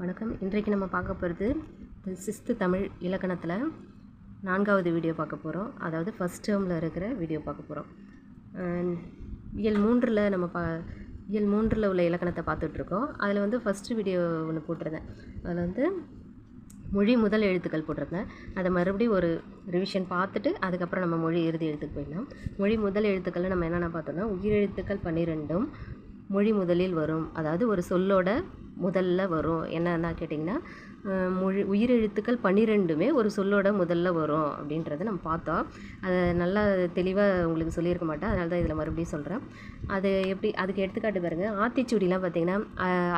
வணக்கம். இன்றைக்கு நம்ம பார்க்க போகிறது சிஸ்து தமிழ் இலக்கணத்தில் நான்காவது வீடியோ பார்க்க போகிறோம் அதாவது ஃபஸ்ட் டேர்மில் இருக்கிற வீடியோ பார்க்க போகிறோம் இயல் மூன்றில் நம்ம பா இயல் மூன்றில் உள்ள இலக்கணத்தை பார்த்துட்ருக்கோம் அதில் வந்து ஃபஸ்ட்டு வீடியோ ஒன்று போட்டிருந்தேன். அதில் வந்து மொழி முதல் எழுத்துக்கள் போட்டிருந்தேன். அதை மறுபடியும் ஒரு ரிவிஷன் பார்த்துட்டு அதுக்கப்புறம் நம்ம மொழி இறுதி எழுத்துக்கு போயிடலாம். மொழி முதல் எழுத்துக்களில் நம்ம என்னென்ன பார்த்தோம்னா உயிரெழுத்துக்கள் பன்னிரெண்டும் மொழி முதலில் வரும். அதாவது ஒரு சொல்லோட முதல்ல வரும். என்னென்னா கேட்டிங்கன்னா மொழி உயிரெழுத்துக்கள் பன்னிரெண்டுமே ஒரு சொல்லோட முதல்ல வரும் அப்படின்றத நம்ம பார்த்தோம். அதை நல்லா தெளிவாக உங்களுக்கு சொல்லியிருக்க மாட்டேன். அதனால தான் இதில் மறுபடியும் சொல்கிறேன் அது எப்படி அதுக்கு எடுத்துக்காட்டு பாருங்கள் ஆத்திச்சூடிலாம் பார்த்திங்கன்னா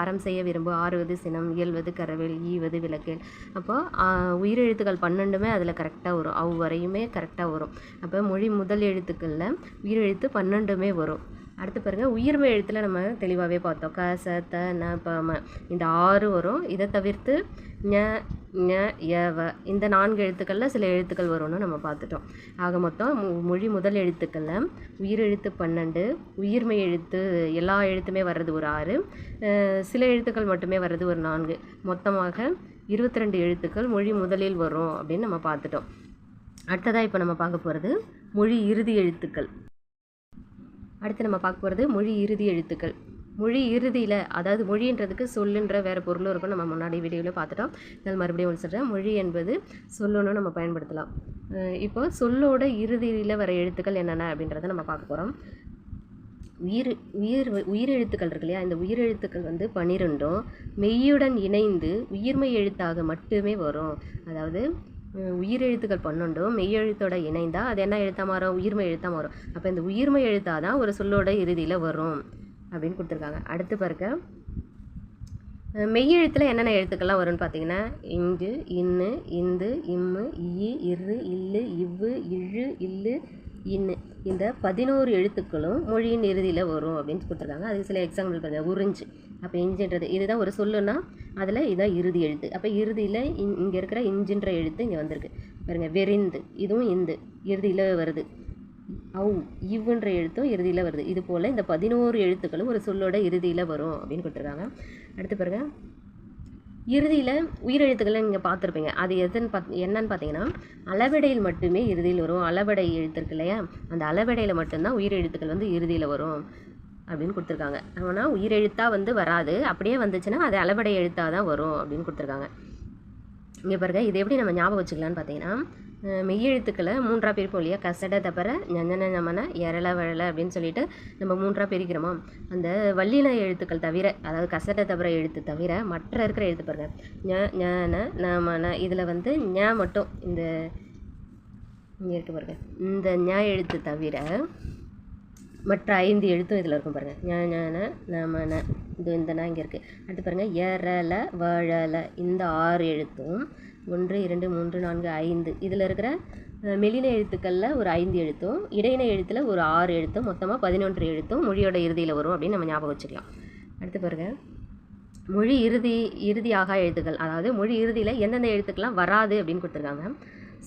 அறம் செய்ய விரும்பு ஆறுவது சினம் இயல்வது கரவில் ஈவது விளக்கில். அப்போது உயிரெழுத்துக்கள் பன்னெண்டுமே அதில் கரெக்டாக வரும். அவ்வரையுமே கரெக்டாக வரும். அப்போ மொழி முதல் எழுத்துக்களில் உயிரெழுத்து பன்னெண்டுமே வரும். அடுத்து பாருங்கள் உயிர்மை எழுத்தில் நம்ம தெளிவாகவே பார்த்தோம். க ச த ந ப ம. இந்த ஆறு வரும். இதை தவிர்த்து ஞ ஞ ய வ. இந்த நான்கு எழுத்துக்களில் சில எழுத்துக்கள் வரும்னு நம்ம பார்த்துட்டோம். ஆக மொத்தம் மொழி முதல் எழுத்துக்களில் உயிர் எழுத்து பன்னெண்டு உயிர்மை எழுத்து எல்லா எழுத்துமே வர்றது ஒரு ஆறு சில எழுத்துக்கள் மட்டுமே வர்றது ஒரு நான்கு. மொத்தமாக இருபத்தி ரெண்டு எழுத்துக்கள் மொழி முதலில் வரும் அப்படின்னு நம்ம பார்த்துட்டோம். அடுத்ததாக இப்போ நம்ம பார்க்க போகிறது மொழி இறுதி எழுத்துக்கள். அடுத்து நம்ம பார்க்க போகிறது மொழி இறுதி எழுத்துக்கள். மொழி இறுதியில் அதாவது மொழின்றதுக்கு சொல்லுன்ற வேறு பொருளும் இருக்கும். நம்ம முன்னாடி வீடியோவில் பார்த்துட்டோம். இதில் மறுபடியும் ஒன்று சொல்கிறேன் மொழி என்பது சொல்லணும் நம்ம பயன்படுத்தலாம். இப்போ சொல்லோட இறுதியில் வர எழுத்துக்கள் என்னென்ன அப்படின்றத நம்ம பார்க்க போகிறோம் உயிர் உயிர் உயிரெழுத்துக்கள் இருக்கு இல்லையா? இந்த உயிரெழுத்துக்கள் வந்து பன்னிரெண்டும் மெய்யுடன் இணைந்து உயிர்மெய் எழுத்தாக மட்டுமே வரும். அதாவது உயிரெழுத்துக்கள் பன்னெண்டும் மெய்யெழுத்தோட இணைந்தா அது என்ன எழுத்தா மாறும்? உயிர்மெய் எழுத்தா மாறும். அப்போ இந்த உயிர்மெய் எழுத்தாக தான் ஒரு சொல்லோட இறுதியில் வரும் அப்படின்னு கொடுத்துருக்காங்க. அடுத்து பாருங்க. மெய்யெழுத்தில் என்னென்ன எழுத்துக்கள்லாம் வரும்னு பார்த்தீங்கன்னா இங்கு இன்னு இந்து இம்மு இ இரு இல்லு இவ்வு இழு இல்லு இன்னு இந்த பதினோரு எழுத்துக்களும் மொழியின் இறுதியில் வரும் அப்படின்னு கொடுத்துருக்காங்க. அதுக்கு சில எக்ஸாம்பிள் பாருங்க. உறிஞ்சு. அப்போ இஞ்சின்றது இதுதான் ஒரு சொல்லுன்னா அதில் இதுதான் இறுதி எழுத்து. அப்போ இறுதியில் இங் இங்கே இருக்கிற இஞ்சின்ற எழுத்து இங்கே வந்திருக்கு. பாருங்கள் வெறிந்து. இதுவும் இந்து. இறுதியில் வருது. அவ் இவ்வுன்ற எழுத்தும் இறுதியில் வருது. இது போல் இந்த பதினோரு எழுத்துக்களும் ஒரு சொல்லோட இறுதியில் வரும் அப்படின்னு கொடுத்துருக்காங்க. அடுத்து பாருங்க. இறுதியில் உயிரெழுத்துக்களை நீங்கள் பார்த்துருப்பீங்க. அது எதுன்னு பாத் என்னன்னு பார்த்தீங்கன்னா அளவடையில் மட்டுமே இறுதியில் வரும். அளவடை எழுத்து இருக்கு இல்லையா? அந்த அளவெடையில் மட்டும்தான் உயிரெழுத்துக்கள் வந்து இறுதியில் வரும் அப்படின்னு கொடுத்துருக்காங்க. ஆனால் உயிரெழுத்தாக வந்து வராது. அப்படியே வந்துச்சுன்னா அது அளவடை எழுத்தாக தான் வரும் அப்படின்னு கொடுத்துருக்காங்க. இங்கே பாருங்க இது எப்படி நம்ம ஞாபகம் வச்சுக்கலான்னு பார்த்தீங்கன்னா மெய்யெழுத்துக்களை மூன்றாக பிரிப்போம் இல்லையா? கசட தபர ஞஞ்சன நமன எரள வழல அப்படின்னு சொல்லிட்டு நம்ம மூன்றாக பிரிக்கிறோமா? அந்த வள்ளின எழுத்துக்கள் தவிர அதாவது கசட தபர எழுத்து தவிர மற்ற இருக்கிற எழுத்து பாருங்க. ஞ ஞான நமன இதில் வந்து ஞ மட்டும் இந்த இங்கே இருக்க பாருங்கள் இந்த ஞ எழுத்து தவிர மற்ற ஐந்து எழுத்தும் இதில் இருக்கும் பாருங்கள் ஞான நமன இது இந்த நான் இங்கே இருக்குது அடுத்து பாருங்கள் எரல வழல இந்த ஆறு எழுத்தும் ஒன்று இரண்டு மூன்று நான்கு ஐந்து. இதில் இருக்கிற மெலின எழுத்துக்களில் ஒரு ஐந்து எழுத்தும் இடையின எழுத்தில் ஒரு ஆறு எழுத்தும் மொத்தமாக பதினொன்று எழுத்தும் மொழியோட இறுதியில் வரும் அப்படின்னு நம்ம ஞாபகம் வச்சுக்கலாம். அடுத்து பாருங்கள் மொழி இறுதி இறுதியாக எழுத்துக்கள். அதாவது மொழி இறுதியில் எந்தெந்த எழுத்துக்கள்லாம் வராது அப்படின்னு கொடுத்துருக்காங்க.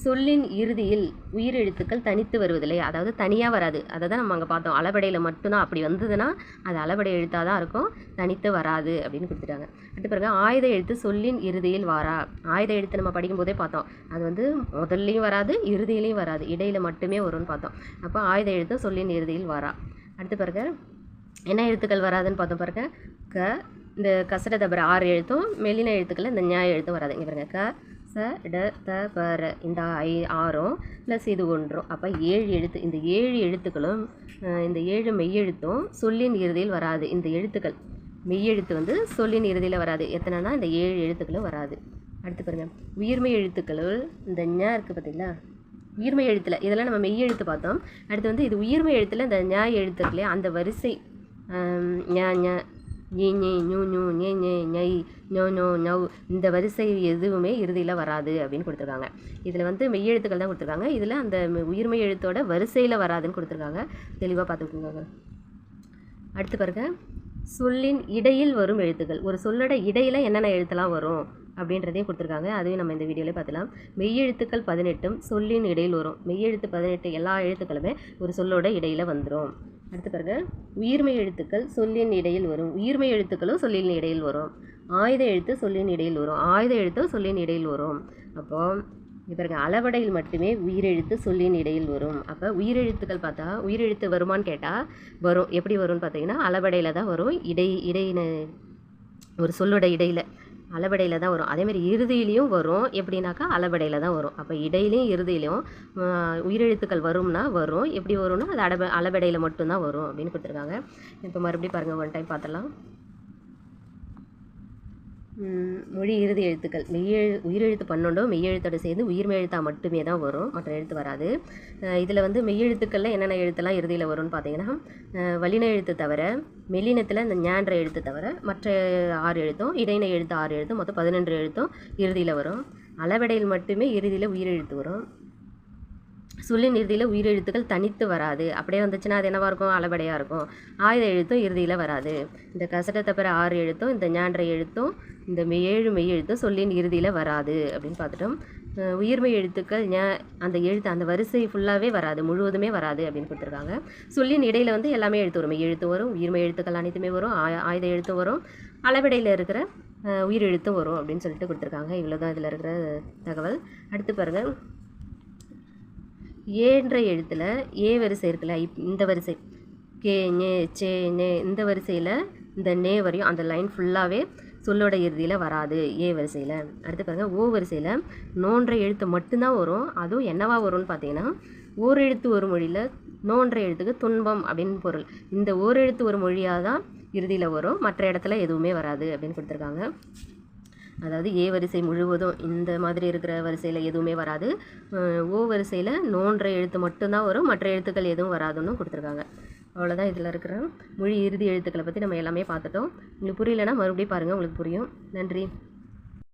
சொல்லின் இறுதியில் உயிர் எழுத்துக்கள் தனித்து வருவதில்லை. அதாவது தனியாக வராது. அதை தான் நம்ம அங்கே பார்த்தோம். அளபடையில் மட்டும்தான் அப்படி வந்ததுன்னா அது அளபடை எழுத்தாக தான் இருக்கும். தனித்து வராது அப்படின்னு கொடுத்துட்டாங்க. அடுத்து பிறகு ஆயுத எழுத்து சொல்லின் இறுதியில் வாரா? ஆயுத எழுத்து நம்ம படிக்கும்போதே பார்த்தோம். அது வந்து முதல்லையும் வராது இறுதியிலையும் வராது. இடையில மட்டுமே வரும்னு பார்த்தோம். அப்போ ஆயுத எழுத்து சொல்லின் இறுதியில் வாரா? அடுத்து பிறகு என்ன எழுத்துக்கள் வராதுன்னு பார்த்தோம் பாருங்க. க இந்த கசட தபர ஆறு எழுத்தும் மெல்லின எழுத்துக்களில் இந்த ஞாய எழுத்தும் வராது. இங்கே பாருங்க க ச ட த பர இந்த ஐ ஆறும் ப்ளஸ் இது ஒன்றும். அப்போ ஏழு எழுத்து இந்த ஏழு எழுத்துக்களும் இந்த ஏழு மெய்யெழுத்தும் சொல்லின் இறுதியில் வராது. இந்த எழுத்துக்கள் மெய்யெழுத்து வந்து சொல்லின் இறுதியில் வராது. எத்தனைனா இந்த ஏழு எழுத்துக்களும் வராது. அடுத்து பாருங்கள் உயிர்மெய் எழுத்துக்களுள் இந்த ஞ இருக்குது பார்த்தீங்களா உயிர்மெய் எழுத்தில் இதெல்லாம் நம்ம மெய் எழுத்து பார்த்தோம். அடுத்து வந்து இது உயிர்மெய் எழுத்தில் இந்த ஞ எழுத்து அந்த வரிசை ஞா ஞ ஞ நீ நீ நியூ நியூ நீ நீ ñை நோ நோ இந்த வரிசை எதுவுமே இறுதியில் வராது அப்படின்னு கொடுத்துருக்காங்க. இதில் வந்து மெய்யெழுத்துக்கள் தான் கொடுத்துருக்காங்க. இதில் அந்த உயிர்மை உயிர்மெய் எழுத்தோட வரிசையில் வராதுன்னு கொடுத்துருக்காங்க. தெளிவாக பார்த்துக்கோங்க அடுத்து பாருங்க. சொல்லின் இடையில் வரும் எழுத்துக்கள். ஒரு சொல்லோட இடையில் என்னென்ன எழுத்தெல்லாம் வரும் அப்படின்றதையும் கொடுத்துருக்காங்க. அதையும் நம்ம இந்த வீடியோவில் பார்த்துலாம். மெய்யெழுத்துக்கள் பதினெட்டும் சொல்லின் இடையில் வரும். மெய்யெழுத்து பதினெட்டு எல்லா எழுத்துக்களுமே ஒரு சொல்லோட இடையில் வந்துடும் அடுத்து பாருங்க. உயிர்மெய் எழுத்துக்கள் சொல்லின் இடையில் வரும். உயிர்மெய் எழுத்துக்களும் சொல்லின் இடையில் வரும். ஆயுத எழுத்து சொல்லின் இடையில் வரும். ஆயுத எழுத்தும் சொல்லின் இடையில் வரும். அப்போ இங்க பாருங்க. அளவடையில் மட்டுமே உயிரெழுத்து சொல்லின் இடையில் வரும். அப்போ உயிரெழுத்துக்கள் பார்த்தா உயிரெழுத்து வருமான்னு கேட்டால் வரும். எப்படி வரும்னு பார்த்தீங்கன்னா அளவடையில் தான் வரும். இடை இடையின ஒரு சொல்லோட இடையில். அளவடையில் தான் வரும். அதேமாதிரி இறுதியிலையும் வரும். எப்படின்னாக்கா அளவடையில் தான் வரும். அப்போ இடையிலையும் இறுதியிலையும் உயிரெழுத்துக்கள் வரும்னா வரும். எப்படி வரும்னா அது அளவ அளவடையில் மட்டும்தான் வரும் அப்படின்னு கொடுத்துருக்காங்க. இப்போ மறுபடியும் பாருங்கள் ஒன் டைம் பார்த்துலாம் மொழி இறுதி எழுத்துக்கள். மெய்யெழு உயிரெழுத்து பன்னெண்டும் மெய்யெழுத்தோட சேர்ந்து உயிர்மை எழுத்தா மட்டுமே தான் வரும். மற்ற எழுத்து வராது. இதில் வந்து மெய்யெழுத்துக்களில் என்னென்ன எழுத்தெல்லாம் இறுதியில் வரும்னு பார்த்தீங்கன்னா வலின வல்லின எழுத்து தவிர மெல்லினத்தில் இந்த ஞான்ற எழுத்து தவிர மற்ற ஆறு எழுத்தும் இடையின எழுத்து ஆறு எழுத்தும் மொத்தம் பதினொன்று எழுத்தும் இறுதியில் வரும். அளவடையில் மட்டுமே இறுதியில் உயிரெழுத்து வரும். சொல்லின் இறுதியில் உயிரெழுத்துக்கள் தனித்து வராது. அப்படியே வந்துச்சுன்னா அது என்னவாக இருக்கும்? அளபடையாக இருக்கும். ஆயுத எழுத்தும் இறுதியில் வராது. இந்த கசடத்தை பெற ஆறு எழுத்தும் இந்த ஞான்ற எழுத்தும் இந்த மெய் ஏழு மெய் எழுத்தும் சொல்லின் இறுதியில் வராது அப்படின்னு பார்த்துட்டோம். உயிர்மை உயிர்மெய் எழுத்துக்கள் ஞா அந்த எழுத்து அந்த வரிசை ஃபுல்லாகவே வராது. முழுவதுமே வராது அப்படின்னு கொடுத்துருக்காங்க. சொல்லின் இடையில் வந்து எல்லாமே எழுத்து வரும். மெய் எழுத்து வரும் உயிர்மெய் எழுத்துக்கள் அனைத்துமே வரும் ஆயுத எழுத்தும் வரும் அளவிடையில் இருக்கிற உயிர் எழுத்தும் வரும் அப்படின்னு சொல்லிட்டு கொடுத்துருக்காங்க. இவ்வளோ தான் இதில் இருக்கிற தகவல். அடுத்து பாருங்கள் ஏன்ற எழுத்தில் ஏ வரிசை இருக்குல்ல இப் இந்த வரிசை. கே நே சே நே இந்த வரிசையில் இந்த நே வரையும் அந்த லைன் ஃபுல்லாகவே சொல்லோட இறுதியில் வராது ஏ வரிசையில். அடுத்து பாருங்கள் ஓ வரிசையில் நோன்ற எழுத்து மட்டும்தான் வரும். அதுவும் என்னவா வரும்னு பார்த்தீங்கன்னா ஓர் எழுத்து ஒரு மொழியில் நோன்ற எழுத்துக்கு துன்பம் அப்படின்னு பொருள். இந்த ஓர் எழுத்து ஒரு மொழியாக தான் இறுதியில் வரும். மற்ற இடத்துல எதுவுமே வராது அப்படின்னு கொடுத்துருக்காங்க. அதாவது ஏ வரிசை முழுவதும் இந்த மாதிரி இருக்கிற வரிசையில் எதுவுமே வராது. ஓ வரிசையில் நோன்ற எழுத்து மட்டும்தான் வரும். மற்ற எழுத்துக்கள் எதுவும் வராதுன்னு கொடுத்துருக்காங்க. அவ்வளோதான் இதில் இருக்கிற மொழி இறுதி எழுத்துக்களை பற்றி நம்ம எல்லாமே பார்த்துட்டோம். உங்களுக்கு புரியலன்னா மறுபடியும் பாருங்கள் உங்களுக்கு புரியும். நன்றி.